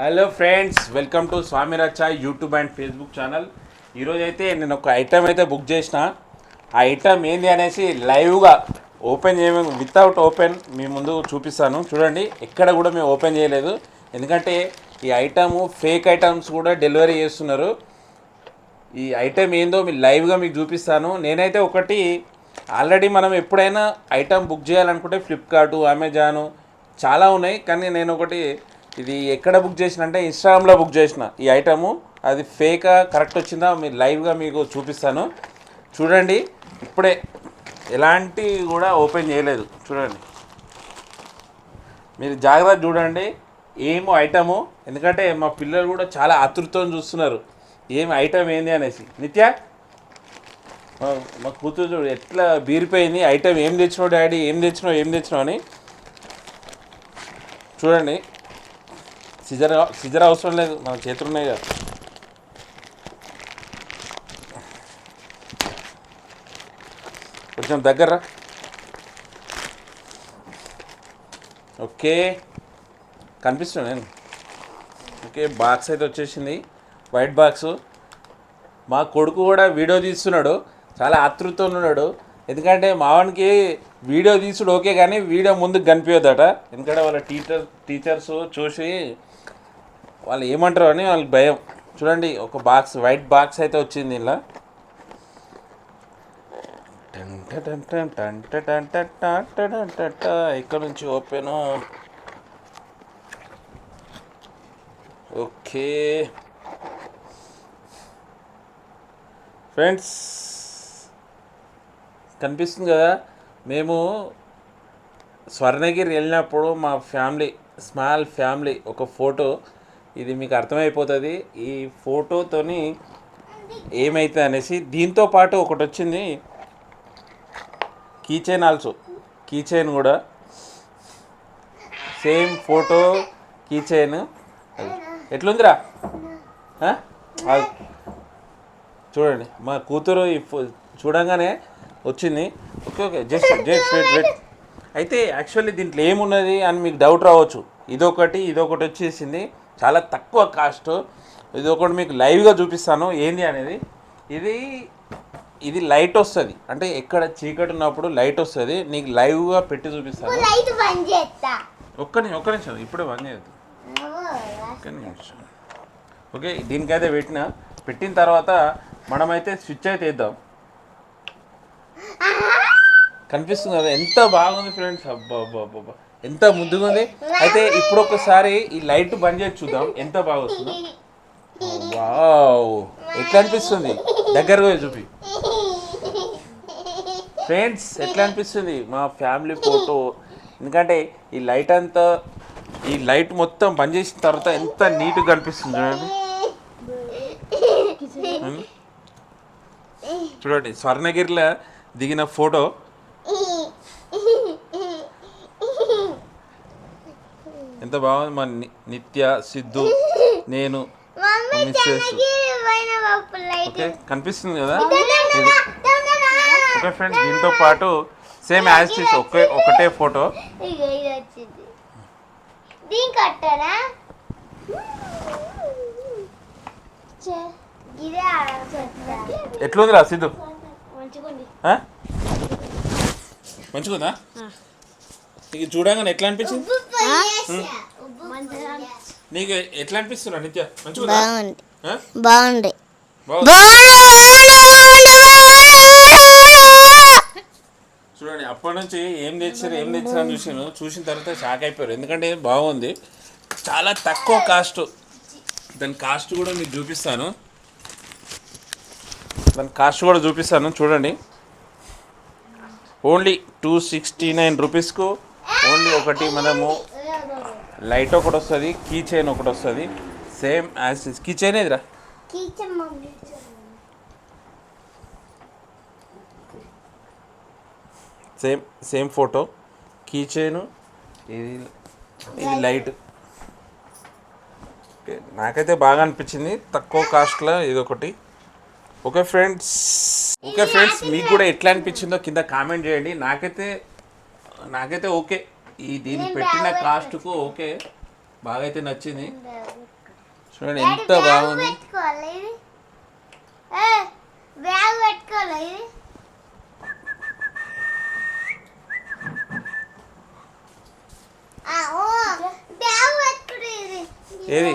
Hello friends welcome to Swamy రచ్చ YouTube and Facebook channel ఈరోజు అయితే నేను ఒక ఐటమ్ అయితే బుక్ చేసిన. ఆ ఐటమ్ ఏంది అనేసి లైవ్గా ఓపెన్ చేయమే వితౌట్ ఓపెన్ మీ ముందు చూపిస్తాను. చూడండి ఎక్కడ కూడా మేము ఓపెన్ చేయలేదు. ఎందుకంటే ఈ ఐటమ్ ఫేక్ ఐటమ్స్ కూడా డెలివరీ చేస్తున్నారు. ఈ ఐటెం ఏందో మీ లైవ్గా మీకు చూపిస్తాను. నేనైతే ఒకటి ఆల్రెడీ మనం ఎప్పుడైనా ఐటమ్ బుక్ చేయాలనుకుంటే ఫ్లిప్కార్ట్ అమెజాను చాలా ఉన్నాయి. కానీ నేను ఒకటి ఇది ఎక్కడ బుక్ చేసిన అంటే ఇన్స్టాగ్రామ్లో బుక్ చేసిన ఈ ఐటము అది ఫేకా కరెక్ట్ వచ్చిందా మీరు లైవ్గా మీకు చూపిస్తాను. చూడండి ఇప్పుడే ఎలాంటి కూడా ఓపెన్ చేయలేదు. చూడండి. మీరు జాగ్రత్త చూడండి ఏమో ఐటము ఎందుకంటే మా పిల్లలు కూడా చాలా అతృత్వం చూస్తున్నారు. ఏం ఐటమ్ ఏంది అనేసి. నిత్య? మా- మా కూతురు చూడు ఎట్లా బీరిపోయింది ఐటమ్ ఏం తెచ్చినావు డాడీ ఏం తెచ్చినావు ఏం తెచ్చినావు అని. చూడండి సిజర్ సిజర్ అవసరం లేదు. మన చేతులు ఉన్నాయి కదా. కొంచెం దగ్గర ఓకే. కనిపిస్తున్నా నేను. ఓకే బాక్స్ అయితే వచ్చేసింది. White box. మా కొడుకు కూడా వీడియో తీస్తున్నాడు. చాలా ఆతృతతో ఉన్నాడు. ఎందుకంటే మావానికి వీడియో తీసుడు ఓకే కానీ వీడియో ముందుకు కనిపించదట ఎందుకంటే వాళ్ళ టీచర్ టీచర్స్ చూసి వాళ్ళు ఏమంటారు అని వాళ్ళకి భయం చూడండి ఒక బాక్స్ వైట్ బాక్స్ అయితే వచ్చింది ఇలా ఇక్కడ నుంచి ఓపెన్ ఓకే ఫ్రెండ్స్ కనిపిస్తుంది కదా మేము స్వర్ణగిరి వెళ్ళినప్పుడు మా ఫ్యామిలీ స్మాల్ ఫ్యామిలీ ఒక ఫోటో ఇది మీకు అర్థమైపోతుంది. ఈ ఫోటోతోని ఏమైతే అనేసి దీంతో పాటు ఒకటి వచ్చింది. కీచైన్ ఆల్సో కీచైన్ కూడా. సేమ్ ఫోటో కీచైన్ ఎట్లుందిరా? ఆ? చూడండి మా కూతురు ఈ ఫో- చూడంగానే వచ్చింది. Okay okay just just wait wait అయితే యాక్చువల్లీ దీంట్లో ఏమున్నది అని మీకు డౌట్ రావచ్చు. ఇదొకటి ఇదొకటి వచ్చేసింది. చాలా తక్కువ కాస్ట్ ఇది ఒకటి మీకు లైవ్గా చూపిస్తాను. ఏంది అనేది? ఇది ఇది లైట్ వస్తుంది. అంటే ఎక్కడ చీకటి ఉన్నప్పుడు లైట్ వస్తుంది. నీకు లైవ్గా పెట్టి చూపిస్తాను. ఒక్క నిమిషం ఒక్క నిమిషం ఇప్పుడే బంద్ చేయద్దు. ఒక్క నిమిషం. ఓకే దీనికైతే పెట్టిన. పెట్టిన తర్వాత మనమైతే స్విచ్ అయితే వేద్దాం కనిపిస్తుంది కదా ఎంత బాగుంది ఫ్రెండ్స్ అబ్బా అబ్బా అబ్బా, అబ్బా ఎంత ముద్దుగా ఉంది అయితే ఇప్పుడు ఒకసారి ఈ లైట్ బంద్ చేసి చూద్దాం ఎంత బాగా వస్తుందో వావ్. ఎట్లా అనిపిస్తుంది? దగ్గరగా చూపి. ఫ్రెండ్స్ ఎట్లా అనిపిస్తుంది? మా ఫ్యామిలీ ఫోటో ఎందుకంటే ఈ లైట్ అంతా ఈ లైట్ మొత్తం బంద్ చేసిన తర్వాత ఎంత నీట్గా కనిపిస్తుంది చూడండి. ఉం? చూడండి స్వర్ణగిరిలో దిగిన ఫోటో. ఎంత బాగుంది మా నిత్య సిద్ధు నేను మిస్సెస్ ఓకే కనిపిస్తుంది కదా? ఓకే ఫ్రెండ్స్ దీంతో పాటు సేమ్ యాజ్ ఇస్ ఒకే ఒకటే ఫోటో. ఎట్లుందిరా సిద్ధు? మంచిగుంది. నీకు చూడగానే ఎట్లా అనిపించింది? నీకు ఎట్లా అనిపిస్తున్నా నిత్య? మంచిగుందా? బాగుంది. చూడండి అప్పటి నుంచి ఏం తెచ్చారు ఏం తెచ్చారు అని చూసాను చూసిన తర్వాత షాక్ అయిపోయారు. ఎందుకంటే బాగుంది. చాలా తక్కువ కాస్ట్ దాని కాస్ట్ కూడా మీకు చూపిస్తాను. దాని కాస్ట్ కూడా చూపిస్తాను చూడండి. ఓన్లీ టూ సిక్స్టీ నైన్ రూపీస్కు ఓన్లీ ఒకటి మనము లైట్ ఒకటి వస్తుంది కీ చైన్ ఒకటి వస్తుంది. సేమ్ యాజ్ కీ చైన్ ఏదిరా? Same same photo key chain ఇది ఇది లైట్ నాకైతే బాగా అనిపించింది. తక్కువ కాస్ట్లో ఇది ఒకటి. Okay friends. ఓకే ఫ్రెండ్స్ మీకు కూడా ఎట్లా అనిపించిందో కింద కామెంట్ చేయండి. నాకైతే నాకైతే ఓకే. ఈ దీనికి పెట్టిన కాస్ట్కు ఓకే. బాగా అయితే నచ్చింది చూడండి డాడీ ఎంత బాగుంది. ఏది?